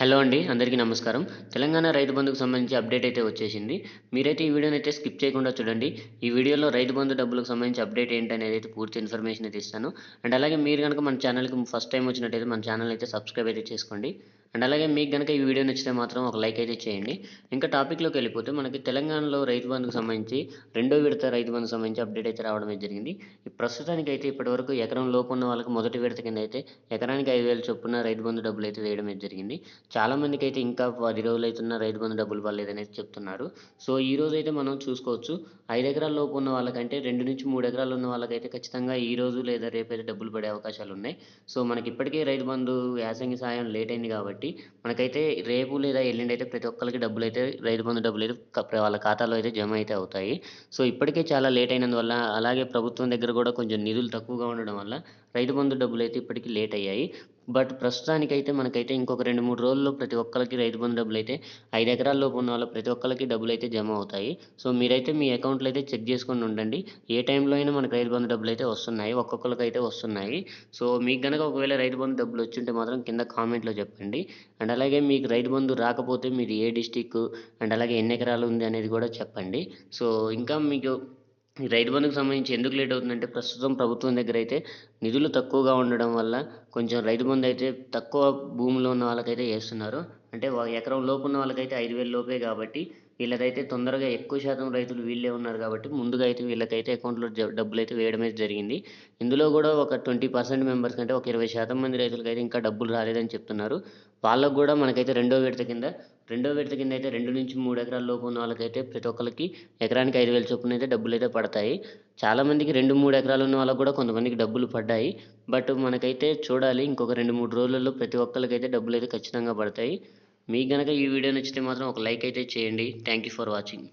Hello అండి అందరికీ నమస్కారం. తెలంగాణ రైతు బంధుకు సంబంధించి అప్డేట్ అయితే వచ్చేసింది. మీరైతే ఈ వీడియోని అయితే స్కిప్ చేయకుండా చూడండి. ఈ వీడియోలో రైతు బంధు డబ్బులకు సంబంధించి అప్డేట్ ఏంటనేది అయితే పూర్తి ఇన్ఫర్మేషన్ అయితే ఇస్తాను. అండ్ అలాగే మీరు కనుక మన ఛానల్కి ఫస్ట్ టైం వచ్చినట్టయితే మన ఛానల్ అయితే సబ్స్క్రైబ్ అయితే చేసుకోండి. అండ్ అలాగే మీకు కనుక ఈ వీడియో నచ్చితే మాత్రం ఒక లైక్ అయితే చేయండి. ఇంకా టాపిక్లోకి వెళ్ళిపోతే మనకి తెలంగాణలో రైతు బంధుకు సంబంధించి రెండో విడత రైతు బంధుకు సంబంధించి అప్డేట్ అయితే రావడం జరిగింది. ప్రస్తుతానికి అయితే ఇప్పటివరకు ఎకరం లోపు ఉన్న వాళ్ళకి మొదటి విడత కింద అయితే ఎకరానికి ఐదు వేలు చొప్పున రైతు బంధు డబ్బులు అయితే వేయడం జరిగింది. చాలా మందికి అయితే ఇంకా పది రోజులు అవుతున్న రైతు బంధు డబ్బులు పర్లేదని చెప్తున్నారు. సో ఈ రోజు అయితే మనం చూసుకోవచ్చు. ఐదు ఎకరాల లోపు ఉన్న వాళ్ళకంటే రెండు నుంచి మూడు ఎకరాలు ఉన్న వాళ్ళకైతే ఖచ్చితంగా ఈ రోజు లేదా రేపైతే డబ్బులు పడే అవకాశాలు ఉన్నాయి. సో మనకి ఇప్పటికే రైతు బంధు యాసంగి సాయం లేట్ అయింది కాబట్టి మనకైతే రేపు లేదా ఎల్లుండి అయితే ప్రతి ఒక్కరికి డబ్బులు అయితే రైతు బంధు డబ్బులు అయితే వాళ్ళ ఖాతాలో అయితే జమ అయితే అవుతాయి. సో ఇప్పటికే చాలా లేట్ అయినందువల్ల అలాగే ప్రభుత్వం దగ్గర కూడా కొంచెం నిధులు తక్కువగా ఉండడం వల్ల రైతు బంధు డబ్బులు అయితే ఇప్పటికీ లేట్ అయ్యాయి. బట్ ప్రస్తుతానికైతే మనకైతే ఇంకొక రెండు మూడు రోజుల్లో ప్రతి ఒక్కరికి రైతు బంధు డబ్బులు అయితే ఐదు ఎకరాల లోపు ఉన్న వాళ్ళ ప్రతి ఒక్కరికి డబ్బులు అయితే జమ అవుతాయి. సో మీరైతే మీ అకౌంట్లో అయితే చెక్ చేసుకొని ఉండండి. ఏ టైంలో అయినా మనకు రైతు బంధు డబ్బులు అయితే వస్తున్నాయి. ఒక్కొక్కరికి అయితే వస్తున్నాయి. సో మీకు కనుక ఒకవేళ రైతు బంధు డబ్బులు వచ్చింటే మాత్రం కింద కామెంట్లో చెప్పండి. అండ్ అలాగే మీకు రైతు బంధు రాకపోతే మీది ఏ డిస్టిక్ అండ్ అలాగే ఎన్ని ఎకరాలు ఉంది అనేది కూడా చెప్పండి. సో ఇంకా మీకు రైతు బంధుకు సంబంధించి ఎందుకు లేట్ అవుతుందంటే ప్రస్తుతం ప్రభుత్వం దగ్గర అయితే నిధులు తక్కువగా ఉండడం వల్ల కొంచెం రైతు బంధు అయితే తక్కువ భూమిలో ఉన్న వాళ్ళకైతే వేస్తున్నారు. అంటే ఎకరం లోపు ఉన్న వాళ్ళకైతే ఐదు వేల లోపే కాబట్టి వీళ్ళకైతే తొందరగా ఎక్కువ శాతం రైతులు వీళ్ళే ఉన్నారు కాబట్టి ముందుగా అయితే వీళ్ళకైతే అకౌంట్లో డబ్బులు అయితే వేయడం అయితే జరిగింది. ఇందులో కూడా ఒక ట్వంటీ పర్సెంట్ మెంబర్స్ కంటే ఒక ఇరవై శాతం మంది రైతులకైతే ఇంకా డబ్బులు రాలేదని చెప్తున్నారు. వాళ్ళకు కూడా మనకైతే రెండో విడత కింద రెండో విడత కింద అయితే రెండు నుంచి మూడు ఎకరాల లోపు ఉన్న వాళ్ళకైతే ప్రతి ఒక్కరికి ఎకరానికి ఐదు వేల చొప్పున అయితే డబ్బులు అయితే పడతాయి చాలామందికి రెండు మూడు ఎకరాలు ఉన్న వాళ్ళకు కూడా కొంతమందికి డబ్బులు పడ్డాయి. బట్ మనకైతే చూడాలి ఇంకొక రెండు మూడు రోజులలో ప్రతి ఒక్కరికైతే డబ్బులు అయితే ఖచ్చితంగా పడతాయి. మీకు కనుక ఈ వీడియో నచ్చితే మాత్రం ఒక లైక్ అయితే చేయండి. Thank you for watching